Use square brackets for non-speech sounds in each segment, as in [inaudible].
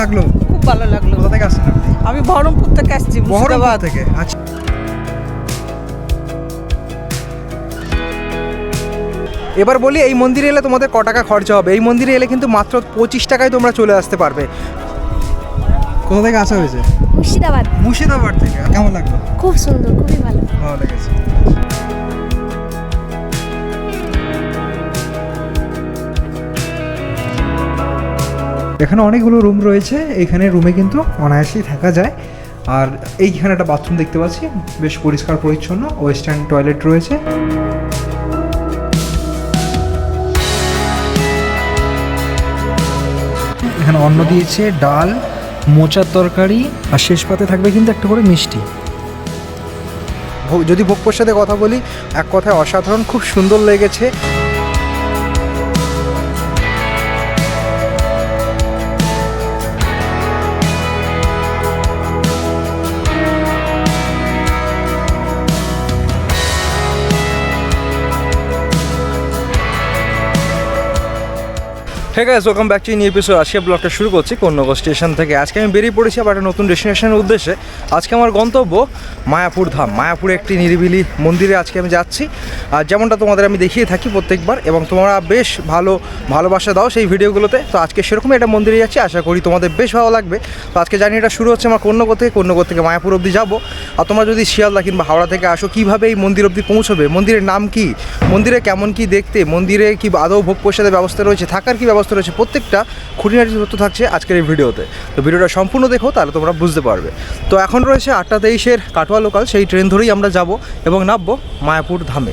লাগল? খুব ভালো লাগল। কোথা থেকে আসছেন আপনি? আমি বহরমপুর থেকে আসছি বহরমপুর মুর্শিদাবাদ থেকে? আচ্ছা। এবার বলি এই মন্দিরে এলে তোমাদের ক টাকা খরচা হবে? এই মন্দিরে এলে কিন্তু মাত্র পঁচিশ টাকায় তোমরা চলে আসতে পারবে। কোথা থেকে আসা হয়েছে? মুর্শিদাবাদ। মুর্শিদাবাদ থেকে? কেমন লাগল? খুব সুন্দর খুবই ভালো। ভালো লেগেছে। এখানে অনেকগুলো রুম রয়েছে, এখানে রুমে কিন্তু অনায়াসেই থাকা যায়। আর এইখানে একটা বাথরুম দেখতে পাচ্ছি, বেশ পরিষ্কার পরিচ্ছন্ন ওয়েস্টার্ন টয়লেট রয়েছে। এখানে অন্ন দিয়েছে, ডাল, মোচার তরকারি, আর শেষ পাতে থাকবে কিন্তু একটা করে মিষ্টি। যদি ভোগ প্রসাদে কথা বলি, এক কথায় অসাধারণ, খুব সুন্দর লেগেছে। আছে welcome back to new episode আজকে ব্লগটা শুরু করছি কন্যাগর স্টেশন থেকে। আজকে আমি বেরিয়ে পড়েছি আবার একটা নতুন ডেস্টিনেশনের উদ্দেশ্যে। আজকে আমার গন্তব্য মায়াপুর ধাম। মায়াপুরে একটি নিরিবিলি মন্দিরে আজকে আমি যাচ্ছি। আর যেমনটা তোমাদের আমি দেখিয়ে থাকি প্রত্যেকবার, এবং তোমরা বেশ ভালো ভালোবাসা দাও সেই ভিডিওগুলোতে। তো আজকে সেরকমই একটা মন্দিরে যাচ্ছি, আশা করি তোমাদের বেশ ভালো লাগবে। তো আজকে জানি এটা শুরু হচ্ছে আমার কন্যাগর থেকে। কন্যাগর থেকে মায়াপুর অবধি যাব। আর তোমরা যদি শিয়ালদা কিংবা হাওড়া থেকে আসো, কীভাবে এই মন্দির অবধি পৌঁছবে? মন্দিরের নাম কি? মন্দিরে কেমন কি দেখতে? মন্দিরে কি আদৌ ভোগ প্রসাদের ব্যবস্থা রয়েছে? থাকার কি ব্যবস্থা রয়েছে, প্রত্যেকটা খুঁটিনাটি তথ্য থাকছে আজকের এই ভিডিওতে। তো ভিডিওটা সম্পূর্ণ দেখো, তাহলে তোমরা বুঝতে পারবে। তো এখন রয়েছে আটটা তেইশের কাটোয়া লোকাল সেই ট্রেন ধরেই আমরা যাব এবং নামবো মায়াপুর ধামে।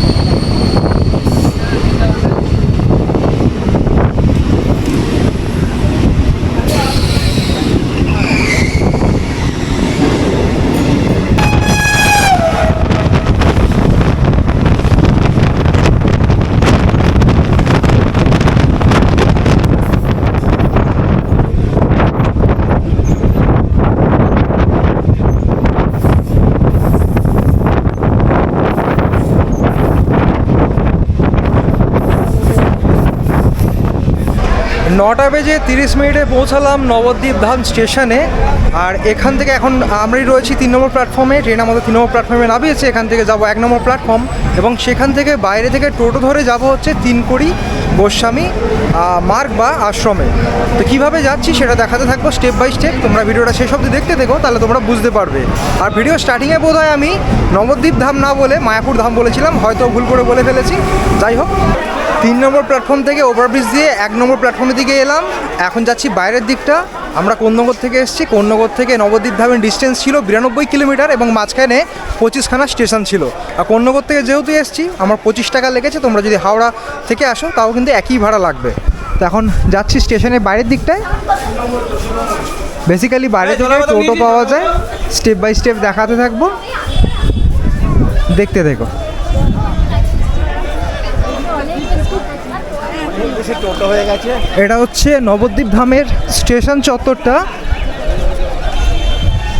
নটা বেজে তিরিশ মিনিটে পৌঁছালাম নবদ্বীপ ধাম স্টেশনে। আর এখান থেকে এখন আমরাই রয়েছি তিন নম্বর প্ল্যাটফর্মে। ট্রেন আমাদের তিন নম্বর প্ল্যাটফর্মে নামিয়েছে, এখান থেকে যাব এক নম্বর প্ল্যাটফর্ম। এবং সেখান থেকে বাইরে থেকে টোটো ধরে যাব হচ্ছে তিনকড়ি গোস্বামী মার্গ বা আশ্রমে। তো কীভাবে যাচ্ছি সেটা দেখাতে থাকব স্টেপ বাই স্টেপ তোমরা ভিডিওটা শেষ অবধি দেখতে দেখো তাহলে তোমরা বুঝতে পারবে। আর ভিডিও স্টার্টিংয়ে বোধ হয় আমি নবদ্বীপ ধাম না বলে মায়াপুর ধাম বলেছিলাম, হয়তো ভুল করে বলে ফেলেছি। যাই হোক। তিন নম্বর প্ল্যাটফর্ম থেকে ওভারব্রিজ দিয়ে এক নম্বর প্ল্যাটফর্মের দিকে এলাম। এখন যাচ্ছি বাইরের দিকটা। আমরা কোন্নগর থেকে এসেছি? কোন্নগর থেকে নবদ্বীপ ধামের ডিস্টেন্স ছিল বিরানব্বই কিলোমিটার এবং মাঝখানে পঁচিশখানা স্টেশন ছিল। আর কোন্নগর থেকে যেহেতু এসেছি আমার পঁচিশ টাকা লেগেছে তোমরা যদি হাওড়া থেকে আসো তাও কিন্তু একই ভাড়া লাগবে। তো এখন যাচ্ছি স্টেশনের বাইরের দিকটায়। বেসিক্যালি বাইরে থেকে টোটো পাওয়া যায়। স্টেপ বাই স্টেপ দেখাতে থাকব। দেখতে দেখো। এটা হচ্ছে নবদ্বীপ ধামের স্টেশন চত্বরটা।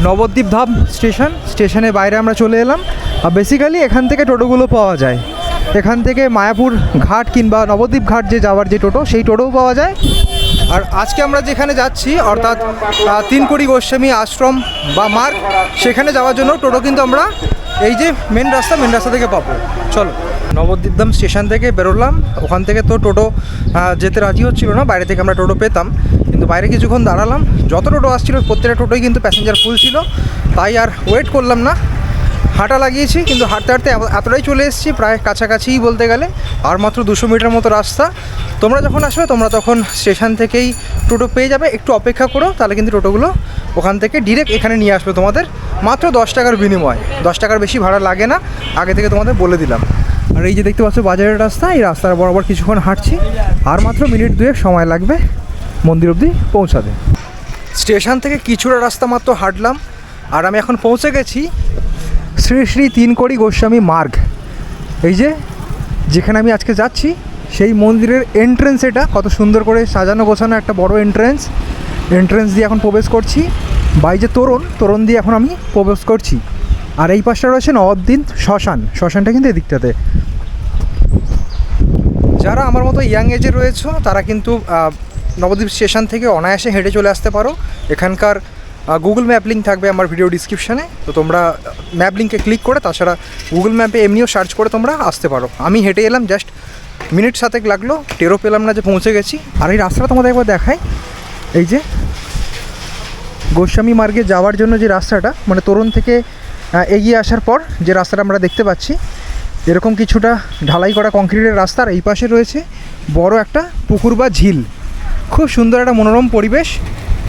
নবদ্বীপ ধাম স্টেশন, স্টেশনের বাইরে আমরা চলে এলাম। আর বেসিক্যালি এখান থেকে টোটোগুলো পাওয়া যায়। এখান থেকে মায়াপুর ঘাট কিংবা নবদ্বীপ ঘাট যে যাওয়ার যে টোটো, সেই টোটোও পাওয়া যায়। আর আজকে আমরা যেখানে যাচ্ছি, অর্থাৎ তিনকুড়ি গোস্বামী আশ্রম বা মার্গ, সেখানে যাওয়ার জন্য টোটো কিন্তু আমরা এই যে মেন রাস্তা মেন রাস্তা থেকে পাবো। চলো নবদ্বীপ ধাম স্টেশন থেকে বেরোলাম। ওখান থেকে তো টোটো যেতে রাজি হচ্ছিল না। বাইরে থেকে আমরা টোটো পেতাম। কিন্তু বাইরে কিছুক্ষণ দাঁড়ালাম। যত টোটো আসছিল, প্রত্যেকটা টোটোই কিন্তু প্যাসেঞ্জার ফুল ছিল। তাই আর ওয়েট করলাম না। হাঁটা লাগিয়েছি, কিন্তু হাঁটতে হাঁটতে এতটাই চলে এসেছি, প্রায় কাছাকাছিই বলতে গেলে। আর মাত্র দুশো মিটার মতো রাস্তা। তোমরা যখন আসবে, তোমরা তখন স্টেশন থেকেই টোটো পেয়ে যাবে। একটু অপেক্ষা করো, তাহলে কিন্তু টোটোগুলো ওখান থেকে ডিরেক্ট এখানে নিয়ে আসবে তোমাদের। মাত্র দশ টাকার বিনিময়। দশ টাকার বেশি ভাড়া লাগে না। আগে থেকে তোমাদের বলে দিলাম। আর এই যে দেখতে পাচ্ছ বাজারের রাস্তা, এই রাস্তার বরাবর কিছুক্ষণ হাঁটছি। আর মাত্র মিনিট দুয়েক সময় লাগবে মন্দির অবধি পৌঁছাতে। স্টেশন থেকে কিছুটা রাস্তা মাত্র হাঁটলাম। আর আমি এখন পৌঁছে গেছি শ্রী শ্রী তিনকড়ি গোস্বামী মার্গ। এই যে যেখানে আমি আজকে যাচ্ছি, সেই মন্দিরের এন্ট্রেন্স এটা। কত সুন্দর করে সাজানো গোছানো একটা বড় এন্ট্রেন্স এন্ট্রেন্স দিয়ে এখন প্রবেশ করছি। বাই যে তোরণ তোরণ দিয়ে এখন আমি প্রবেশ করছি। আর এই পাশটা রয়েছে নবদ্বীন শ্মশান। শ্মশানটা কিন্তু এদিকটাতে। যারা আমার মতো ইয়াং এজে রয়েছে, তারা কিন্তু নবদ্বীপ স্টেশন থেকে অনায়াসে হেঁটে চলে আসতে পারো। এখানকার গুগল ম্যাপ লিঙ্ক থাকবে আমার ভিডিও ডিসক্রিপশানে তো তোমরা ম্যাপ লিঙ্কে ক্লিক করে, তাছাড়া গুগল ম্যাপে এমনিও সার্চ করে তোমরা আসতে পারো। আমি হেঁটে এলাম জাস্ট মিনিট সাতেক লাগল। টেরও পেলাম না যে পৌঁছে গেছি। আর এই রাস্তাটা তোমাদের একবার দেখায় এই যে গোস্বামী মার্গে যাওয়ার জন্য যে রাস্তাটা মানে তরুণ থেকে এগিয়ে আসার পর যে রাস্তাটা আমরা দেখতে পাচ্ছি, এরকম কিছুটা ঢালাই করা কংক্রিটের রাস্তার এই পাশে রয়েছে বড় একটা পুকুর বা ঝিল। খুব সুন্দর একটা মনোরম পরিবেশ।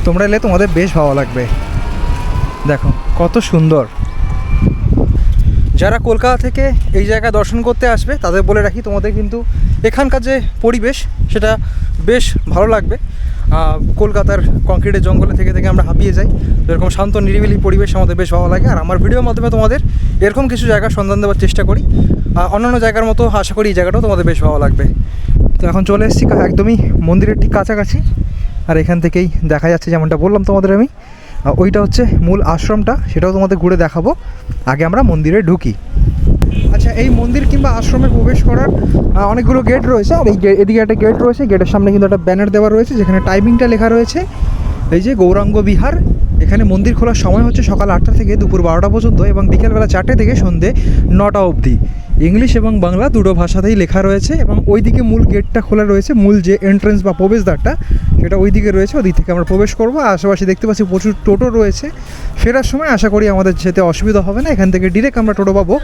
তোমরা এলে তোমাদের বেশ ভালো লাগবে। দেখো, কত সুন্দর। যারা কলকাতা থেকে এই জায়গা দর্শন করতে আসবে, তাদের বলে রাখি তোমাদের কিন্তু এখানকার যে পরিবেশ, সেটা বেশ ভালো লাগবে। কলকাতার কংক্রিটের জঙ্গলে থেকে থেকে আমরা হাঁপিয়ে যাই। এরকম শান্ত, নিরিবিলি পরিবেশ আমাদের বেশ ভালো লাগে। আর আমার ভিডিওর মাধ্যমে তোমাদের এরকম কিছু জায়গার সন্ধান দেওয়ার চেষ্টা করি। অন্যান্য জায়গার মতো আশা করি এই জায়গাটাও তোমাদের বেশ ভালো লাগবে। তো এখন চলে এসেছি, একদমই মন্দিরের ঠিক কাছাকাছি। আর এখান থেকেই দেখা যাচ্ছে, যেমনটা বললাম তোমাদের আমি। ওইটা হচ্ছে মূল আশ্রমটা, সেটাও তোমাদের ঘুরে দেখাবো। আগে আমরা মন্দিরে ঢুকি। আচ্ছা এই মন্দির কিংবা আশ্রমে প্রবেশ করার অনেকগুলো গেট রয়েছে। আর এই এদিকে একটা গেট রয়েছে। গেটের সামনে কিন্তু একটা ব্যানার দেওয়া রয়েছে, যেখানে টাইমিংটা লেখা রয়েছে। এই যে গৌরাঙ্গ বিহার এখানে মন্দির খোলার সময় হচ্ছে সকাল আটটা থেকে দুপুর বারোটা পর্যন্ত এবং বিকেলবেলা চারটে থেকে সন্ধে নটা অবধি। ইংলিশ এবং বাংলা দুটো ভাষাতেই লেখা রয়েছে এবং ওইদিকে মূল গেটটা খোলা রয়েছে, মূল যে এন্ট্রেন্স বা প্রবেশদ্বারটা, সেটা ওই দিকে রয়েছে, ওদিক থেকে আমরা প্রবেশ করব। আশেপাশে দেখতে পাচ্ছি প্রচুর টোটো রয়েছে। ফেরার সময় আশা করি আমাদের যেতে অসুবিধা হবে না। এখান থেকে ডিরেক্ট আমরা টোটো পাবো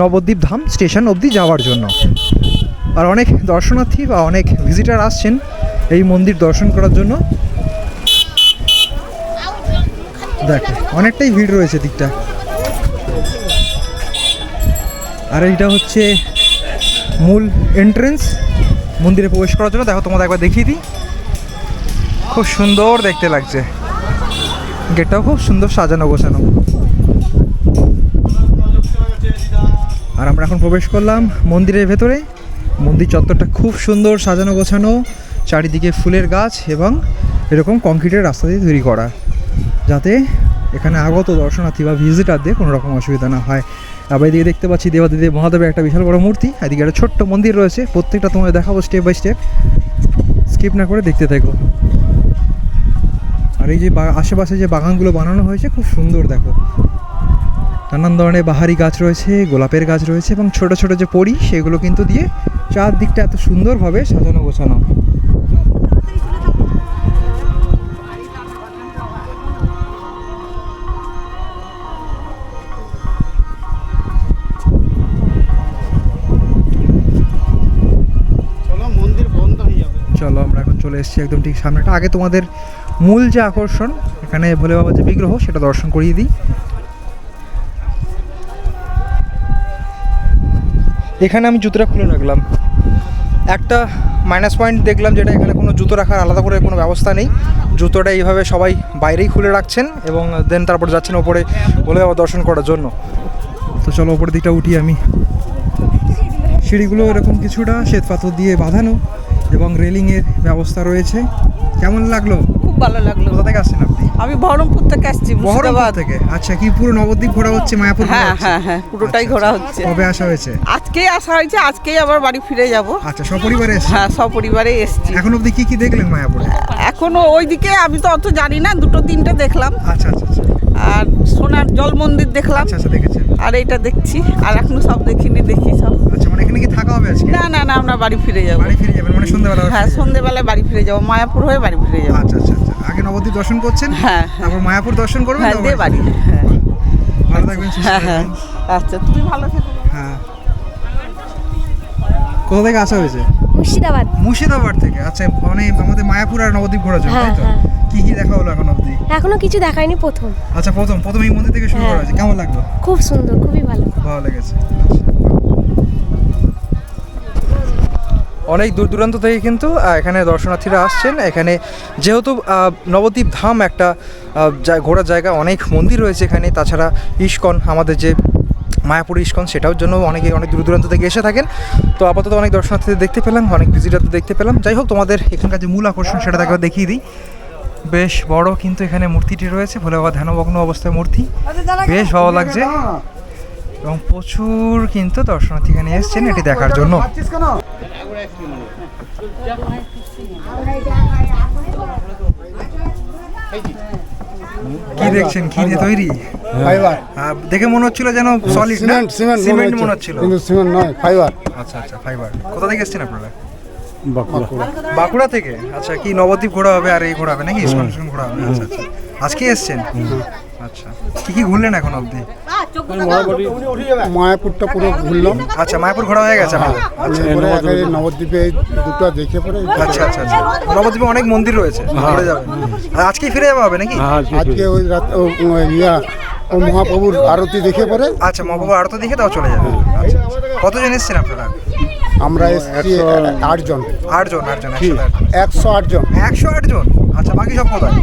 নবদ্বীপ ধাম স্টেশন অবধি যাওয়ার জন্য। আর অনেক দর্শনার্থী বা অনেক ভিজিটার আসছেন এই মন্দির দর্শন করার জন্য। দেখো, অনেকটাই ভিড় রয়েছে দিকটা। আর এইটা হচ্ছে মূল এন্ট্রেন্স মন্দিরে প্রবেশ করার জন্য। দেখো, তোমাদের একবার দেখিয়ে দিই। খুব সুন্দর দেখতে লাগছে। গেটটাও খুব সুন্দর সাজানো, গোছানো। আর আমরা এখন প্রবেশ করলাম মন্দিরের ভেতরে। মন্দির চত্বরটা খুব সুন্দর সাজানো, গোছানো। চারিদিকে ফুলের গাছ এবং এরকম কংক্রিটের রাস্তা দিয়ে তৈরি করা। যাতে এখানে আগত দর্শনার্থী বা ভিজিটারদের কোনো রকম অসুবিধা না হয়। আবার এদিকে দেখতে পাচ্ছি দেবাদিদেব মহাদেবের একটা বিশাল বড় মূর্তি, এদিকে একটা ছোট্ট মন্দির রয়েছে। প্রত্যেকটা তোমাদের দেখাবো স্টেপ বাই স্টেপ স্কিপ না করে দেখতে থাকো। আর এই যে আশেপাশে যে বাগানগুলো বানানো হয়েছে, খুব সুন্দর দেখো। নানান ধরনের বাহারি গাছ রয়েছে, গোলাপের গাছ রয়েছে এবং ছোট ছোট যে পরি, সেগুলো কিন্তু দিয়ে চারদিকটা এত সুন্দরভাবে সাজানো গোছানো। এসেছি একদম ঠিক সামনেটা আগে তোমাদের মূল যে আকর্ষণ, এখানে ভোলে বাবা যে বিগ্রহ, সেটা দর্শন করিয়ে দিই। এখানে আমি জুতোটা খুলে রাখলাম। একটা মাইনাস পয়েন্ট দেখলাম যেটা এখানে কোনো জুতো রাখার আলাদা করে কোনো ব্যবস্থা নেই। জুতোটা এইভাবে সবাই বাইরেই খুলে রাখছেন এবং দেন তারপর যাচ্ছেন ওপরে ভোলে বাবা দর্শন করার জন্য। তো চলো ওপরের দিকটা উঠি আমি। সিঁড়িগুলো এরকম কিছুটা শ্বেত পাথর দিয়ে বাঁধানো। এবং রেলিংয়ের ব্যবস্থা রয়েছে। কেমন লাগল? খুব ভালো লাগল। কোথা থেকে আসছেন আপনি? আমি বহরমপুর থেকে আসছি বহরমপুর মুর্শিদাবাদ থেকে? আচ্ছা কি পুরো নবদ্বীপ ঘোরা হচ্ছে মায়াপুর হ্যাঁ হ্যাঁ হ্যাঁ পুরোটাই আচ্ছা, ঘোরা আচ্ছা। হচ্ছে। কবে আসা হয়েছে? আজকেই আসা হয়েছে আজকেই আবার বাড়ি ফিরে যাব। আচ্ছা সপরিবারে এসেছেন? হ্যাঁ সপরিবারে এসছি। এখন অবধি কি কি দেখলেন মায়াপুরে? এখনও ওইদিকে আমি তো অত জানি না দুটো তিনটে দেখলাম। আচ্ছা আচ্ছা আচ্ছা। আর সোনার জল মন্দির দেখলাম। আচ্ছা আচ্ছা দেখেছেন। আর এইটা দেখছি আর এখনও সব দেখিনি দেখি সব। মানে এখানে কি থাকা হবে আজকে? না না না আমরা বাড়ি ফিরে যাব। বাড়ি ফিরে যাবেন মানে সন্ধ্যাবেলা হ্যাঁ? সন্ধেবেলায় বাড়ি ফিরে যাব মায়াপুর হয়ে বাড়ি ফিরে যাব। আচ্ছা আচ্ছা আচ্ছা। আগে নবদ্বীপ দর্শন করছেন হ্যাঁ। তারপর মায়াপুর দর্শন করবেন হ্যাঁ দিয়ে বাড়ি। হ্যাঁ। ভালো থাকবেন হ্যাঁ হ্যাঁ। আচ্ছা তুমি ভালো থেকো। হ্যাঁ। কোথা থেকে আসা হয়েছে? মুর্শিদাবাদ। মুর্শিদাবাদ থেকে? আচ্ছা মানে আমাদের মায়াপুর আর নবদ্বীপ ঘোরার জন্য হ্যাঁ, তাই তো? হ্যাঁ। কি কি দেখা হলো এখন অবধি? এখনও কিছু দেখায়নি প্রথম। আচ্ছা প্রথম। প্রথম এই মন্দির থেকে শুরু হ্যাঁ। করা হয়েছে। কেমন লাগল? খুব সুন্দর খুবই ভালো। ভালো লেগেছে। অনেক দূর দূরান্ত থেকে কিন্তু এখানে দর্শনার্থীরা আসছেন। এখানে যেহেতু নবদ্বীপ ধাম একটা ঘোরার জায়গা অনেক মন্দির রয়েছে এখানে। তাছাড়া ইস্কন আমাদের যে মায়াপুর ইস্কন সেটার জন্য অনেকে অনেক দূর দূরান্ত থেকে এসে থাকেন। তো আপাতত অনেক দর্শনার্থীদের দেখতে পেলাম অনেক ভিজিটারদের দেখতে পেলাম। যাই হোক তোমাদের এখানকার যে মূল আকর্ষণ সেটা তাকে দেখিয়ে দিই। বেশ বড় কিন্তু এখানে মূর্তিটি রয়েছে ভোলে বাবা ধ্যানমগ্ন অবস্থায় মূর্তি। বেশ ভালো লাগছে। এবং প্রচুর কিন্তু দর্শনার্থী এখানে এসছেন এটি দেখার জন্য। কি দেখছেন? কি দিয়ে তৈরি? দেখে মনে হচ্ছিল যেন সলিড সিমেন্ট সিমেন্ট মনে হচ্ছিল। কিন্তু সিমেন্ট নয় ফাইবার আচ্ছা আচ্ছা ফাইবার কোথা থেকে এসছেন আপনারা? বাঁকুড়া। থেকে? আচ্ছা কি নবদ্বীপ ঘোরা হবে আর এই ঘোরা হবে নাকি? ইস্কন ঘোরা হবে। আচ্ছা আচ্ছা। আজকে এসছেন? আচ্ছা। কি কি ঘুরলেন এখন অবধি? মায়াপুরটা পুরো ঘুরলাম। আচ্ছা মায়াপুর ঘোরা হয়ে গেছে আপনার আচ্ছা এরপরে একেবারে নবদ্বীপে দুটো দেখে পরে আচ্ছা আচ্ছা আচ্ছা। নবদ্বীপে অনেক মন্দির রয়েছে ঘুরে যাবেন। আর আজকেই ফিরে যাওয়া হবে নাকি? আজকে ওই রাত ও ও ইয়া ও মহাপ্রভুর আরতি দেখে পরে। আচ্ছা মহাপ্রভু আরতি দেখে তাও চলে যাবে আচ্ছা আচ্ছা। কতজন এসেছেন আপনারা? আমরা এসেছি আটজন। আটজন আটজন একশো আটজন। একশো আটজন? আচ্ছা বাকি সব কোথায়?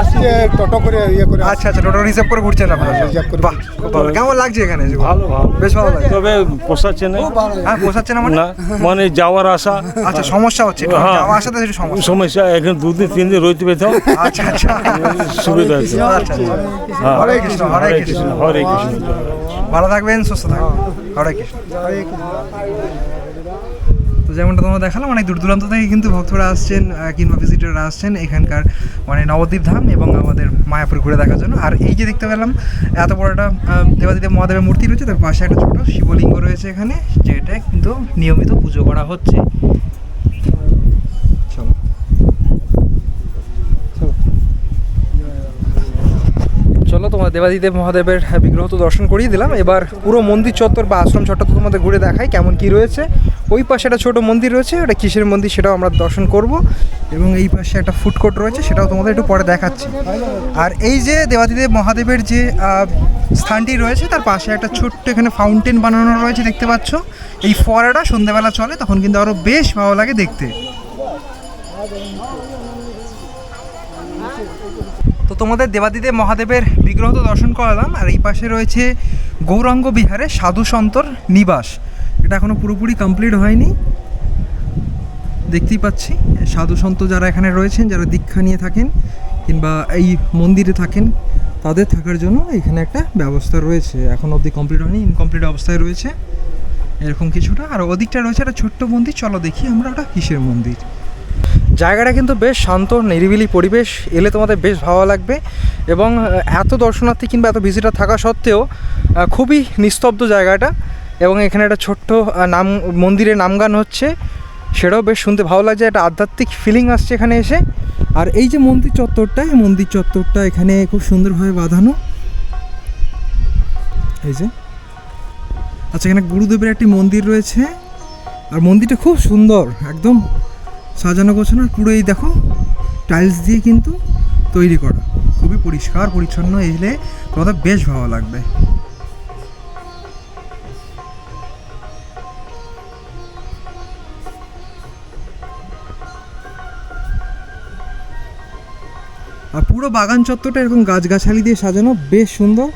আজকে টোটো করে ইয়ে করে আচ্ছা আচ্ছা টোটো রিজার্ভ করে ঘুরছেন আপনারা রিজার্ভ করে বাহ ভালো। কেমন লাগছে এখানে? ভালো ভালো। বেশ ভালো লাগছে। তবে পোষাচ্ছে না। হ্যাঁ পোষাচ্ছে না মানে? মানে যাওয়ার আশা। আচ্ছা সমস্যা হচ্ছে হ্যাঁ। যাওয়া আসাতে একটু সমস্যা। সমস্যা এখানে দুদিন তিন দিন রইতে পেতাম আচ্ছা আচ্ছা। সুবিধা হচ্ছে আচ্ছা আচ্ছা। হ্যাঁ। হরে কৃষ্ণ হরে কৃষ্ণ। হরে কৃষ্ণ। ভালো থাকবেন সুস্থ থাকবেন। হরে কৃষ্ণ। যেমনটা তোমরা দেখালাম, অনেক দূর দূরান্ত থেকে কিন্তু ভক্তরা আসছেন কিংবা ভিজিটাররা আসছেন এখানকার মানে নবদ্বীপ ধাম এবং আমাদের মায়াপুর ঘুরে দেখার জন্য। আর এই যে দেখতে পেলাম, এত বড় একটা দেবাদিদেব মহাদেবের মূর্তি রয়েছে, তার পাশে একটা ছোটো শিবলিঙ্গ রয়েছে এখানে, যেটা কিন্তু নিয়মিত পুজো করা হচ্ছে চলো চলো তোমার দেবাদিদেব মহাদেবের বিগ্রহ তো দর্শন করিয়ে দিলাম। এবার পুরো মন্দির চত্বর বা আশ্রম চত্বর তো তোমাদের ঘুরে দেখাই কেমন কি রয়েছে। ওই পাশে একটা ছোটো মন্দির রয়েছে, ওটা কিসের মন্দির সেটাও আমরা দর্শন করব। এবং এই পাশে একটা ফুড কোর্ট রয়েছে, সেটাও তোমাদের একটু পরে দেখাচ্ছি। আর এই যে দেবাদিদেব মহাদেবের যে স্থানটি রয়েছে, তার পাশে একটা ছোট্ট এখানে ফাউন্টেন বানানো রয়েছে, দেখতে পাচ্ছ। এই ফোয়ারাটা সন্ধ্যেবেলা চলে, তখন কিন্তু আরও বেশ ভালো লাগে দেখতে। তো তোমাদের দেবাদিদেব মহাদেবের বিগ্রহ তো দর্শন করালাম, আর এই পাশে রয়েছে গৌরাঙ্গ বিহারে সাধু সন্তর নিবাস। এটা এখনও পুরোপুরি কমপ্লিট হয়নি। দেখতেই পাচ্ছি, সাধু সন্ত যারা এখানে রয়েছেন, যারা দীক্ষা নিয়ে থাকেন, কিংবা এই মন্দিরে থাকেন, তাদের থাকার জন্য এখানে একটা ব্যবস্থা রয়েছে। এখন অবধি কমপ্লিট হয়নি ইনকমপ্লিট অবস্থায় রয়েছে। এরকম কিছুটা। আর ওদিকটা রয়েছে একটা ছোট্ট মন্দির। চলো দেখি আমরা ওটা কিসের মন্দির। জায়গাটা কিন্তু বেশ শান্ত, নিরিবিলি পরিবেশ, এলে তোমাদের বেশ ভালো লাগবে। এবং এত দর্শনার্থী কিংবা এত ভিজিটার থাকা সত্ত্বেও খুবই নিস্তব্ধ জায়গাটা। এবং এখানে একটা ছোট্ট নাম, মন্দিরে নামগান হচ্ছে। সেটাও বেশ শুনতে ভালো লাগছে, একটা আধ্যাত্মিক ফিলিং আসছে এখানে এসে। আর এই যে মন্দির চত্বরটা, এই মন্দির চত্বরটা এখানে খুব সুন্দরভাবে বাঁধানো। এই যে। আচ্ছা এখানে গুরুদেবের একটি মন্দির রয়েছে। আর মন্দিরটা খুব সুন্দর, একদম সাজানো গোছানো আর পুরো এই দেখো টাইলস দিয়ে কিন্তু তৈরি করা। খুবই পরিষ্কার, পরিচ্ছন্ন, এলে তোমাদের বেশ ভালো লাগবে। আর পুরো বাগান চত্বরটা এরকম গাছগাছালি দিয়ে সাজানো, বেশ সুন্দর।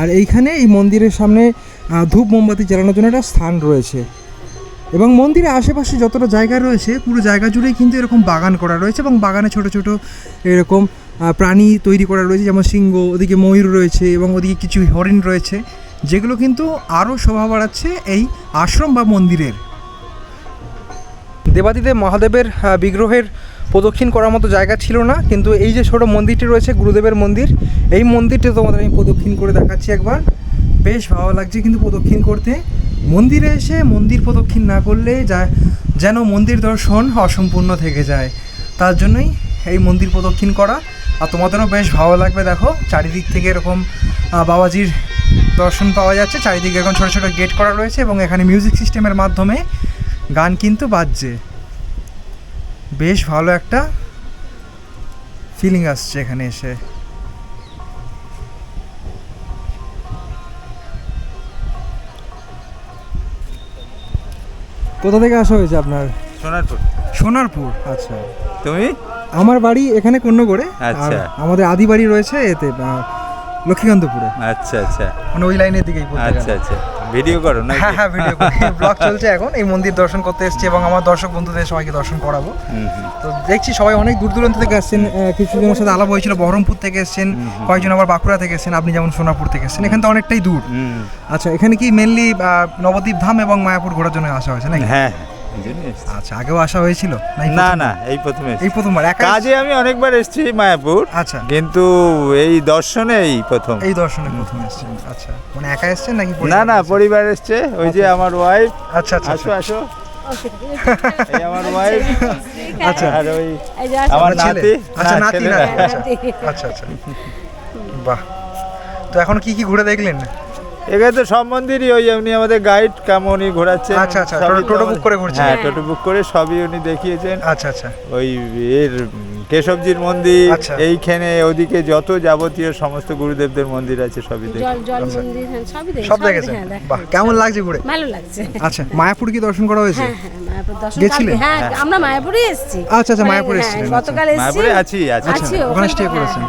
আর এইখানে এই মন্দিরের সামনে ধূপ মোমবাতি জ্বালানোর জন্য একটা স্থান রয়েছে। এবং মন্দিরের আশেপাশে যতটা জায়গা রয়েছে, পুরো জায়গা জুড়েই কিন্তু এরকম বাগান করা রয়েছে এবং বাগানে ছোট ছোট এরকম প্রাণী তৈরি করা রয়েছে, যেমন সিংহ, ওদিকে ময়ূর রয়েছে এবং ওদিকে কিছু হরিণ রয়েছে, যেগুলো কিন্তু আরও শোভা বাড়াচ্ছে এই আশ্রম বা মন্দিরের। দেবাদিদেব মহাদেবের বিগ্রহের প্রদক্ষিণ করার মতো জায়গা ছিল না, কিন্তু এই যে ছোট মন্দিরটি রয়েছে, গুরুদেবের মন্দির, এই মন্দিরটি তোমাদের আমি প্রদক্ষিণ করে দেখাচ্ছি একবার। বেশ ভালো লাগছে কিন্তু প্রদক্ষিণ করতে। মন্দিরে এসে মন্দির প্রদক্ষিণ না করলে যা, যেন মন্দির দর্শন অসম্পূর্ণ থেকে যায়। তার জন্যই এই মন্দির প্রদক্ষিণ করা। আর তোমাদেরও বেশ ভালো লাগবে দেখো, চারিদিক থেকে এরকম বাবাজির দর্শন পাওয়া যাচ্ছে। চারিদিকে এখন ছোটো ছোটো গেট করা রয়েছে এবং এখানে মিউজিক সিস্টেমের মাধ্যমে গান কিন্তু বাজছে। বেশ ভালো একটা ফিলিং আসছে এখানে এসে। কোথা থেকে আসা হয়েছে আপনার? সোনারপুর। সোনারপুর? আচ্ছা। তুমি? আমার বাড়ি এখানে আর আচ্ছা। আমাদের আদি বাড়ি রয়েছে এতে লক্ষ্মীকান্তপুরে। আচ্ছা আচ্ছা। মানে ওই লাইনের দিকেই আচ্ছা আচ্ছা। ভিডিও করো না হ্যাঁ হ্যাঁ ভিডিও ব্লগ চলছে এখন এই মন্দির দর্শন করতে এসেছি এবং আমার দর্শক বন্ধুদের সবাইকে দর্শন করাবো। তো দেখছি সবাই অনেক দূর দূরান্ত থেকে এসেছেন আহ, কিছু সাথে আলাপ হয়েছিল বহরমপুর থেকে এসেছেন কয়েকজন আবার বাঁকুড়া থেকে এসেছেন আপনি যেমন সোনাপুর থেকে এসেছেন এখান তো অনেকটাই দূর। আচ্ছা এখানে কি মেনলি নবদ্বীপ ধাম এবং মায়াপুর ঘোরার জন্য আসা হয়েছে নাকি? হ্যাঁ। আচ্ছা আগেও আসা হয়েছিল? না না এই প্রথমে এই প্রথমবার একা কাজে আমি অনেকবার এসেছি মায়াপুর আচ্ছা। কিন্তু এই দর্শনে এই প্রথম। এই দর্শনে প্রথম এসেছেন আচ্ছা। মানে একা এসেছেন নাকি না না পরিবার? এসছে। ওই যে আমার ওয়াইফ আচ্ছা আচ্ছা আসো আচ্ছা। আসো। আমার ওয়াইফ [laughs] আচ্ছা। আর ওই আমার নাতি। আচ্ছা নাতি আচ্ছা আচ্ছা আচ্ছা। বাহ। তো এখন কি কি ঘুরে দেখলেন? এখানে তো সব মন্দিরই ওই এমনি আমাদের গাইড কেমন উনি ঘোরাচ্ছেন আচ্ছা, আচ্ছা, টোটো- book করে ঘুরছেন। হ্যাঁ টোটো বুক করে সবই উনি দেখিয়েছেন। আচ্ছা আচ্ছা। ওই এর কেশবজির মন্দির আচ্ছা। এইখানে ওদিকে যত যাবতীয় সমস্ত গুরুদেবদের মন্দির আছে সবই দেখি জল জল মন্দির হ্যাঁ, সব দেখেছেন? হ্যাঁ, বাহ কেমন লাগছে ঘুরে? ভালো লাগছে। আচ্ছা মায়াপুর কি দর্শন করা হয়েছে? হ্যাঁ গেছিলেন? হ্যাঁ আমরা মায়াপুরে এসেছি। আচ্ছা, আচ্ছা, মানে, মায়াপুরে এসেছিলেন, গতকাল এসেছি। মায়াপুরে আছি আছি। আচ্ছা, ওখানে থেকে, করেছেন।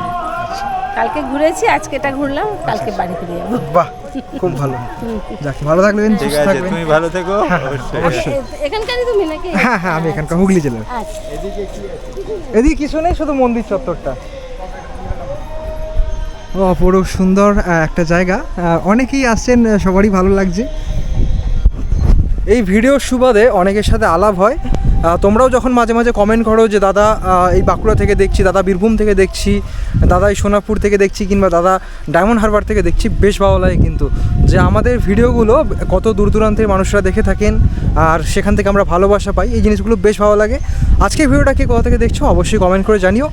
হ্যাঁ, হ্যাঁ। কালকে ঘুরেছি আজকে এটা ঘুরলাম কালকে বাড়ি ফিরে যাব। বাহ খুব ভালো। যাক ভালো থাকবেন ঠিক সুস্থ আছে থাকবেন। তুমি ভালো থেকো অবশ্যই। অবশ্যই। এ- এখানকারই তুমি নাকি? হ্যাঁ হ্যাঁ আমি এখানকার হুগলি জেলার। আচ্ছা। এদিকে কিছু নেই শুধু মন্দির চত্বরটা। ও অপরূপ সুন্দর একটা জায়গা। অনেকেই আসছেন সবারই ভালো লাগছে। এই ভিডিও সুবাদে অনেকের সাথে আলাপ হয়। তোমরাও যখন মাঝে মাঝে কমেন্ট করো যে দাদা এই বাঁকুড়া থেকে দেখছি দাদা বীরভূম থেকে দেখছি দাদা এই সোনাপুর থেকে দেখছি কিংবা দাদা ডায়মন্ড হারবার থেকে দেখছি, বেশ ভালো লাগে কিন্তু। যে আমাদের ভিডিওগুলো কত দূর দূরান্তের মানুষরা দেখে থাকেন আর সেখান থেকে আমরা ভালোবাসা পাই, এই জিনিসগুলো বেশ ভালো লাগে। আজকের ভিডিওটা কে কোথা থেকে দেখছ অবশ্যই কমেন্ট করে জানিও।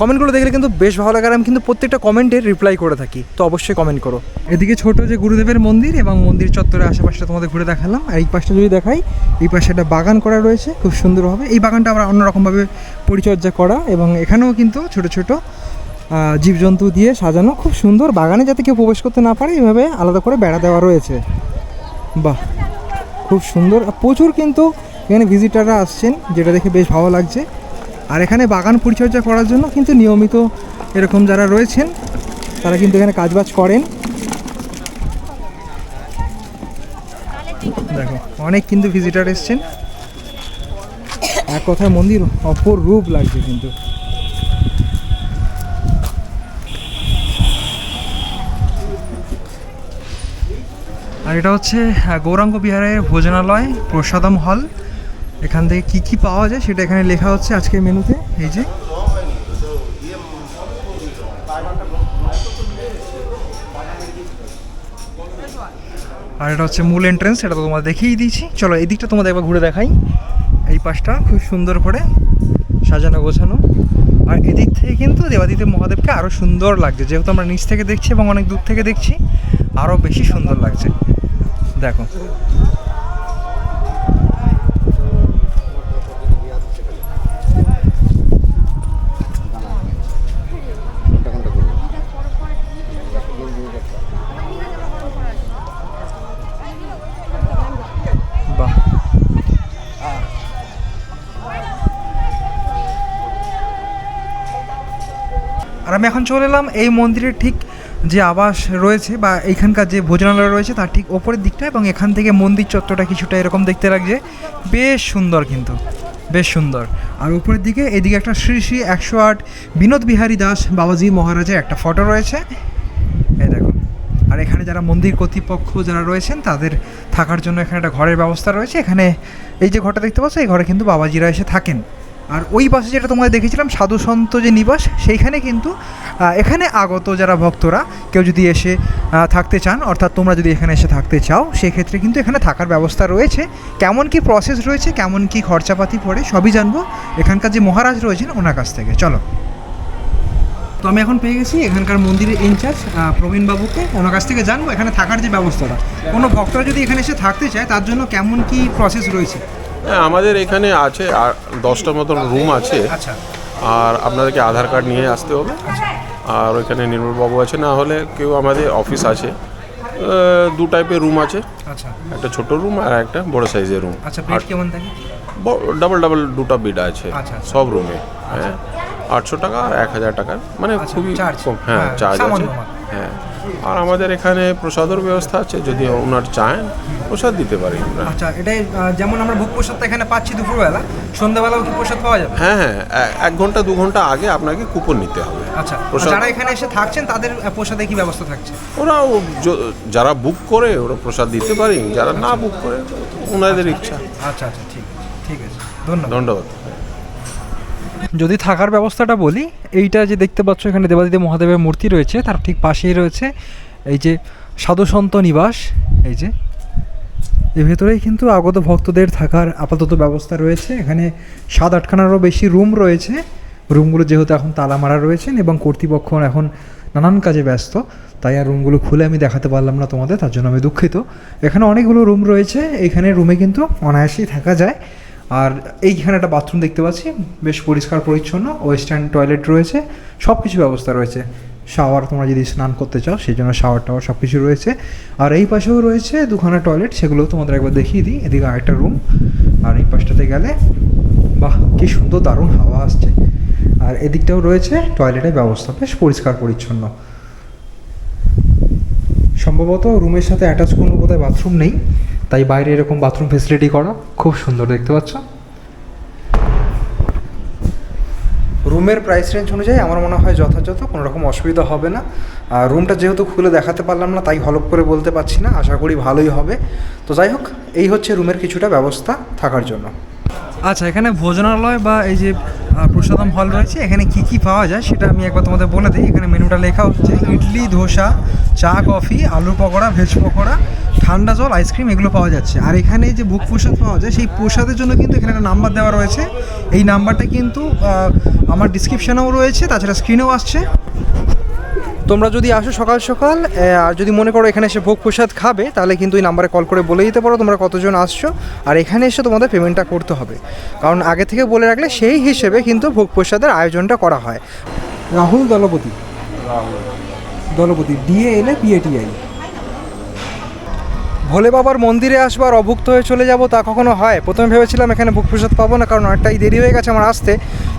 কমেন্টগুলো দেখলে কিন্তু বেশ ভালো লাগে আর আমি কিন্তু প্রত্যেকটা কমেন্টের রিপ্লাই করে থাকি, তো অবশ্যই কমেন্ট করো। এদিকে ছোট যে গুরুদেবের মন্দির এবং মন্দির চত্বরের আশেপাশটা তোমাদের ঘুরে দেখালাম, আর এই পাশটা যদি দেখাই, এই পাশে একটা বাগান করা রয়েছে, খুব সুন্দরভাবে এই বাগানটা আমরা অন্যরকমভাবে পরিচর্যা করা এবং এখানেও কিন্তু ছোট ছোট জীবজন্তু দিয়ে সাজানো। খুব সুন্দর বাগানে যাতে কেউ প্রবেশ করতে না পারে এইভাবে আলাদা করে বেড়া দেওয়া রয়েছে। বাহ, খুব সুন্দর। প্রচুর কিন্তু এখানে ভিজিটাররা আসছেন, যেটা দেখে বেশ ভালো লাগছে। আর এখানে বাগান পরিচর্যা করার জন্য কিন্তু নিয়মিত এরকম যারা রয়েছেন, তারা কিন্তু এখানে কাজবাজ করেন। দেখো, অনেক কিন্তু ভিজিটার এসছেন। এক কথায় মন্দির অপর রূপ লাগছে কিন্তু। আর এটা হচ্ছে গৌরাঙ্গ বিহারের ভোজনালয়, প্রসাদম হল। এখান থেকে কি কি পাওয়া যায় সেটা এখানে লেখা হচ্ছে আজকের মেনুতে। এই যে। আর এটা হচ্ছে মূল এন্ট্রেন্স এটা তো তোমাদের দেখিয়ে দিয়েছি। চলো এই দিকটা তোমাদের একবার ঘুরে দেখাই। এই পাশটা খুব সুন্দর করে সাজানো গোছানো। আর এদিক থেকে কিন্তু দেবাদিদেব মহাদেবকে আরও সুন্দর লাগছে। যেহেতু আমরা নিচ থেকে দেখছি এবং অনেক দূর থেকে দেখছি আরও বেশি সুন্দর লাগছে। দেখো। আর আমি এখন চলে এলাম এই মন্দিরের ঠিক যে আবাস রয়েছে বা এইখানকার যে ভোজনালয় রয়েছে তার ঠিক ওপরের দিকটা এবং এখান থেকে মন্দির চত্বরটা কিছুটা এরকম দেখতে লাগছে। বেশ সুন্দর কিন্তু, বেশ সুন্দর। আর উপরের দিকে এদিকে একটা শ্রী শ্রী একশো আট বিনোদ বিহারী দাস বাবাজি মহারাজের একটা ফটো রয়েছে। এই দেখো আর এখানে যারা মন্দির কর্তৃপক্ষ যারা রয়েছেন তাদের থাকার জন্য এখানে একটা ঘরের ব্যবস্থা রয়েছে। এখানে এই যে ঘরটা দেখতে পাচ্ছ, এই ঘরে কিন্তু বাবাজিরা এসে থাকেন। আর ওই পাশে যেটা তোমাদের দেখেছিলাম সাধু সন্ত যে নিবাস, সেইখানে কিন্তু এখানে আগত যারা ভক্তরা, কেউ যদি এসে থাকতে চান, অর্থাৎ তোমরা যদি এখানে এসে থাকতে চাও, সেক্ষেত্রে কিন্তু এখানে থাকার ব্যবস্থা রয়েছে। কেমন কি প্রসেস রয়েছে, কেমন কি খরচাপাতি পড়ে, সবই জানব। এখানকার যে মহারাজ রয়েছেন, ওনার কাছ থেকে। চলো। তো আমি এখন পেয়ে গেছি এখানকার মন্দিরের ইনচার্জ প্রবীণবাবুকে। ওনার কাছ থেকে জানব এখানে থাকার যে ব্যবস্থাটা। কোনো ভক্তরা যদি এখানে এসে থাকতে চায়, তার জন্য কেমন কি প্রসেস রয়েছে? হ্যাঁ আমাদের এখানে আছে আর দশটার মতন রুম আছে। আচ্ছা। আর আপনাদেরকে আধার কার্ড নিয়ে আসতে হবে। আর ওইখানে নির্মলবাবু আছে না হলে কেউ আমাদের অফিস আছে। দু টাইপের রুম আছে। আচ্ছা। একটা ছোট রুম আর একটা বড় সাইজের রুম ডাবল ডাবল দুটা বেড আছে। আচ্ছা। সব রুমে হ্যাঁ। আটশো টাকা আর এক হাজার টাকা মানে খুবই হ্যাঁ হ্যাঁ, চার্জ আছে। হ্যাঁ। আর আমাদের এখানে প্রসাদের ব্যবস্থা আছে যদি ওনার চান প্রসাদ দিতে পারি আমরা। আচ্ছা এটাই যেমন আমরা ভোগ প্রসাদটা এখানে পাচ্ছি দুপুরবেলা সন্ধ্যাবেলাও কি প্রসাদ পাওয়া যাবে? হ্যাঁ হ্যাঁ এক ঘণ্টা দু ঘণ্টা আগে আপনাকে কুপন নিতে হবে। আচ্ছা যারা এখানে এসে থাকছেন তাদের প্রসাদে কি ব্যবস্থা থাকছে? ওরা যারা বুক করে ওরা প্রসাদ দিতে পারি যারা না বুক করে ওনাদের ইচ্ছা। আচ্ছা আচ্ছা ঠিক আছে ঠিক আছে। ধন্যবাদ। ধন্যবাদ। যদি থাকার ব্যবস্থাটা বলি, এইটা যে দেখতে পাচ্ছ এখানে দেবাদিদেব মহাদেবের মূর্তি রয়েছে, তার ঠিক পাশেই রয়েছে এই যে সাধুসন্ত নিবাস, এই যে। এর ভেতরেই কিন্তু আগত ভক্তদের থাকার আপাতত ব্যবস্থা রয়েছে। এখানে সাত আটখানারও বেশি রুম রয়েছে। রুমগুলো যেহেতু এখন তালা মারা রয়েছেন এবং কর্তৃপক্ষ এখন নানান কাজে ব্যস্ত, তাই আর রুমগুলো খুলে আমি দেখাতে পারলাম না তোমাদের, তার জন্য আমি দুঃখিত। এখানে অনেকগুলো রুম রয়েছে। এইখানে রুমে কিন্তু অনায়াসেই থাকা যায়। আর এইখানে একটা বাথরুম দেখতে পাচ্ছি, বেশ পরিষ্কার, পরিচ্ছন্ন ওয়েস্টার্ন টয়লেট রয়েছে সব কিছু ব্যবস্থা রয়েছে। শাওয়ার তোমরা যদি স্নান করতে চাও, সেই জন্য শাওয়ার টাওয়ার সব কিছু রয়েছে। আর এই পাশেও রয়েছে দুখানা টয়লেট সেগুলো তোমাদের একবার দেখিয়ে দিই। এদিকে আরেকটা রুম আর এই পাশটাতে গেলে, বাহ, কি সুন্দর দারুণ হাওয়া আসছে। আর এদিকটাও রয়েছে টয়লেটের ব্যবস্থা, বেশ পরিষ্কার, পরিচ্ছন্ন। সম্ভবত রুমের সাথে অ্যাটাচ কোনো বোধহয় বাথরুম নেই, তাই বাইরে এরকম বাথরুম ফেসিলিটি করা খুব সুন্দর দেখতে পাচ্ছ। রুমের প্রাইস রেঞ্জ অনুযায়ী আমার মনে হয় যথাযথ, কোনো রকম অসুবিধা হবে না। আর রুমটা যেহেতু খুলে দেখাতে পারলাম না, তাই হলপ করে বলতে পারছি না, আশা করি ভালোই হবে। তো যাই হোক, এই হচ্ছে রুমের কিছুটা ব্যবস্থা থাকার জন্য। আচ্ছা এখানে ভোজনালয় বা এই যে প্রসাদম হল রয়েছে। এখানে কি কি পাওয়া যায় সেটা আমি একবার তোমাদের বলে দিই। এখানে মেনুটা লেখা হচ্ছে, ইডলি, ধোসা, চা, কফি, আলু পকোড়া, ভেজ পকোড়া, ঠান্ডা জল আইসক্রিম এগুলো পাওয়া যাচ্ছে। আর এখানে যে ভোগ প্রসাদ পাওয়া যায়, সেই প্রসাদের জন্য কিন্তু এখানে একটা নাম্বার দেওয়া রয়েছে। এই নাম্বারটা কিন্তু আমার ডিসক্রিপশানেও রয়েছে, তাছাড়া স্ক্রিনেও আসছে। তোমরা যদি আসো সকাল সকাল আর যদি মনে করো এখানে এসে ভোগ প্রসাদ খাবে, তাহলে কিন্তু এই নাম্বারে কল করে বলে দিতে পারো তোমরা কতজন আসছো। আর এখানে এসে তোমাদের পেমেন্টটা করতে হবে। কারণ আগে থেকে বলে রাখলে সেই হিসেবে কিন্তু ভোগ প্রসাদের আয়োজনটা করা হয়। রাহুল দলপতি। দলপতি ডিএ এলে পিএটিআই ভোলে বাবার মন্দিরে আসবার অভুক্ত হয়ে চলে যাব তা কখনো হয়? প্রথমে ভেবেছিলাম এখানে ভোগ প্রসাদ পাবো না, কারণ অনেকটাই দেরি হয়ে গেছে আমার আসতে।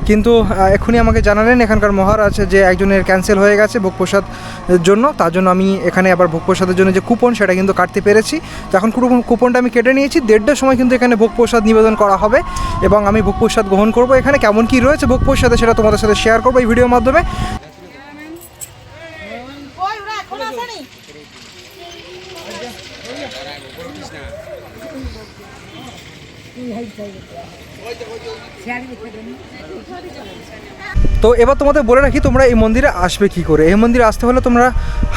কিন্তু এক্ষুনি আমাকে জানালেন এখানকার মহারাজ যে একজনের ক্যান্সেল হয়ে গেছে ভোগ প্রসাদের জন্য। তার জন্য আমি এখানে আবার ভোগ প্রসাদের জন্য যে কুপন সেটা কিন্তু কাটতে পেরেছি। এখন কুপন কুপনটা আমি কেটে নিয়েছি। দেড়টার সময় কিন্তু এখানে ভোগ প্রসাদ নিবেদন করা হবে এবং আমি ভোগ প্রসাদ গ্রহণ করব। এখানে কেমন কি রয়েছে ভোগ প্রসাদে সেটা তোমাদের সাথে শেয়ার করব এই ভিডিওর মাধ্যমে। তো এবার তোমাদের বলে রাখি, তোমরা এই মন্দিরে আসবে কি করে? এই মন্দিরে আসতে হলে তোমরা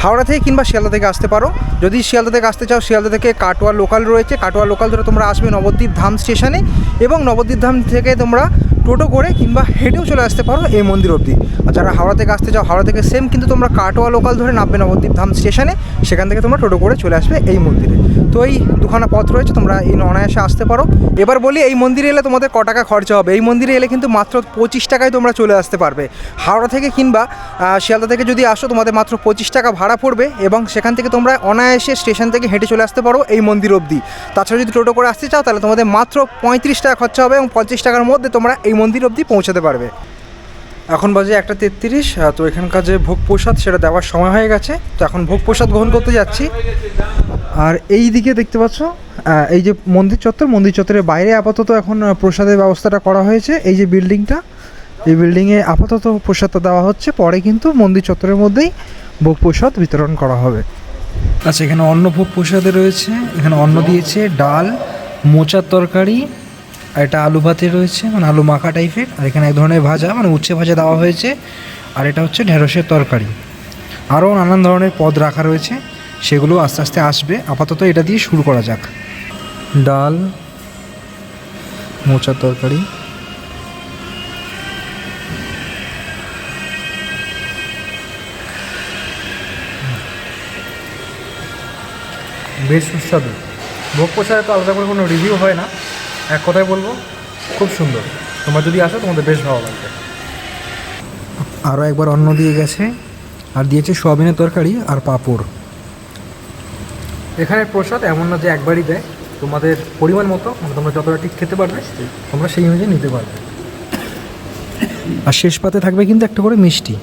হাওড়া থেকে কিংবা শিয়ালদা থেকে আসতে পারো। যদি শিয়ালদা থেকে আসতে চাও, শিয়ালদা থেকে কাটোয়া লোকাল রয়েছে। কাটোয়া লোকাল ধরে তোমরা আসবে নবদ্বীপ ধাম স্টেশনে এবং নবদ্বীপ ধাম থেকে তোমরা টোটো করে কিংবা হেঁটেও চলে আসতে পারো এই মন্দির অবধি। আর যারা হাওড়া থেকে আসতে চাও, হাওড়া থেকে সেম কিন্তু তোমরা কাটোয়া লোকাল ধরে নামবে নবদ্বীপ ধাম স্টেশনে সেখান থেকে তোমরা টোটো করে চলে আসবে এই মন্দিরে। তো এই দুখানা পথ রয়েছে, তোমরা এই অনায়াসে আসতে পারো। এবার বলি, এই মন্দিরে এলে তোমাদের ক টাকা খরচা হবে? এই মন্দিরে এলে কিন্তু মাত্র পঁচিশ টাকায় তোমরা চলে আসতে পারবে। হাওড়া থেকে কিংবা শিয়ালদা থেকে যদি আসো, তোমাদের মাত্র পঁচিশ টাকা ভাড়া পড়বে এবং সেখান থেকে তোমরা অনায়াসে স্টেশন থেকে হেঁটে চলে আসতে পারো এই মন্দির অবধি। তাছাড়া যদি টোটো করে আসতে চাও, তাহলে তোমাদের মাত্র পঁয়ত্রিশ টাকা খরচা হবে এবং পঞ্চাশ টাকার মধ্যে তোমরা এই মন্দির অবধি পৌঁছাতে পারবে। এখন বাজে একটা তেত্রিশ তো এখানকার যে ভোগ প্রসাদ সেটা দেওয়ার সময় হয়ে গেছে। তো এখন ভোগ প্রসাদ গ্রহণ করতে যাচ্ছি। আর এই দিকে দেখতে পাচ্ছ এই যে মন্দির চত্বর, মন্দির চত্বরের বাইরে আপাতত এখন প্রসাদের ব্যবস্থাটা করা হয়েছে। এই যে বিল্ডিংটা, এই বিল্ডিংয়ে আপাতত প্রসাদটা দেওয়া হচ্ছে। পরে কিন্তু মন্দির চত্বরের মধ্যেই ভোগ প্রসাদ বিতরণ করা হবে। আচ্ছা এখানে অন্ন ভোগ প্রসাদে রয়েছে। এখানে অন্ন দিয়েছে ডাল, মোচার তরকারি আর এটা আলু ভাতে রয়েছে মানে আলু মাখা টাইপের। আর এখানে এক ধরনের ভাজা মানে উচ্ছে ভাজা দেওয়া হয়েছে। আর এটা হচ্ছে ঢেঁড়সের তরকারি। আরও নানান ধরনের পদ রাখা রয়েছে, সেগুলো আস্তে আস্তে আসবে। আপাতত এটা দিয়ে শুরু করা যাক। ডাল, মোচার তরকারি। বেশ সুস্বাদু। ভোগ প্রসাদে তো আলাদা করে কোনো রিভিউ হয় না। এক কথায় বলব খুব সুন্দর। তোমরা যদি আসো তোমাদের বেশ ভালো লাগবে। আরও একবার অন্ন দিয়ে গেছে আর দিয়েছে সোয়াবিনের তরকারি আর পাঁপড়। এখানে প্রসাদ এমন না যে একবারই দেয় তোমাদের পরিমাণ মতো মানে তোমরা যতটা ঠিক খেতে পারবে তোমরা সেই অনুযায়ী নিতে পারবে। আর শেষ পাতে থাকবে কিন্তু একটা করে মিষ্টি।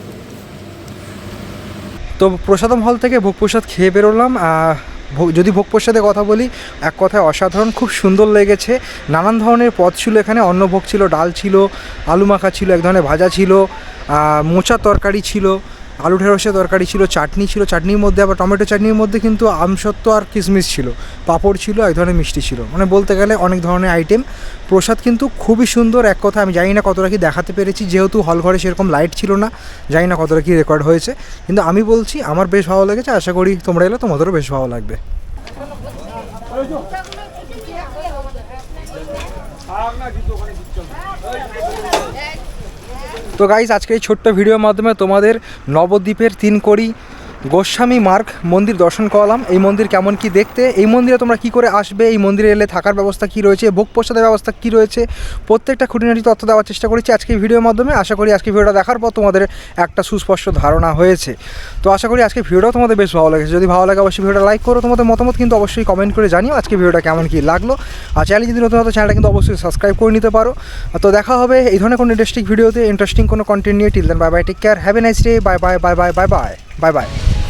তো প্রসাদম হল থেকে ভোগ প্রসাদ খেয়ে বেরোলাম যদি ভোগ সাথে কথা বলি, এক কথায় অসাধারণ, খুব সুন্দর লেগেছে। নানান ধরনের পদ ছিল এখানে অন্নভোগ ছিল, ডাল ছিল, আলু মাখা ছিল, এক ধরনের ভাজা ছিল মোচা তরকারি ছিল। আলু ঢেঁড়সের তরকারি ছিল, চাটনি ছিল, চাটনির মধ্যে আবার টমেটো চাটনির মধ্যে কিন্তু আমসত্ত্ব আর কিশমিশ ছিল, পাঁপড় ছিল, এক ধরনের মিষ্টি ছিল। মানে বলতে গেলে অনেক ধরনের আইটেম প্রসাদ কিন্তু খুবই সুন্দর, এক কথা আমি জানি না কতটা কি দেখাতে পেরেছি, যেহেতু হল ঘরে সেরকম লাইট ছিল না, জানি না কতটা কি রেকর্ড হয়েছে। কিন্তু আমি বলছি, আমার বেশ ভালো লেগেছে, আশা করি তোমরা এলে তোমাদেরও বেশ ভালো লাগবে। তো গাইজ আজকে এই ছোট্ট ভিডিওর মাধ্যমে তোমাদের নবদ্বীপের তিন কড়ি গোস্বামী মার্গ, মন্দির দর্শন করালাম। এই মন্দির কেমন কি দেখতে? এই মন্দিরে তোমরা কি করে আসবে? এই মন্দিরে এলে থাকার ব্যবস্থা কি রয়েছে? ভোগ প্রসাদের ব্যবস্থা কি রয়েছে? প্রত্যেকটা খুঁটিনাটি তথ্য দেওয়ার চেষ্টা করেছি আজকে ভিডিওর মাধ্যমে। আশা করি আজকে ভিডিওটা দেখার পর তোমাদের একটা সুস্পষ্ট ধারণা হয়েছে। তো আশা করি আজকে ভিডিওটাও তোমাদের বেশ ভালো লেগেছে। যদি ভালো লাগে অবশ্যই ভিডিওটা লাইক করো। তোমাদের মতামত কিন্তু অবশ্যই কমেন্ট করে জানিও আজকে ভিডিওটা কেমন কি লাগল। আর চ্যানেল যদি নতুন হতো চ্যানেলটা কিন্তু অবশ্যই সাবস্ক্রাইব করে নিতে পারো। তো দেখা হবে এই ধরনের কোনো ইন্টারেস্টিং ভিডিওতে ইন্টারেস্টিং কোনো কন্টেন্ট নিয়ে। Till then bye bye take care have a nice day bye bye bye bye bye bye Bye bye.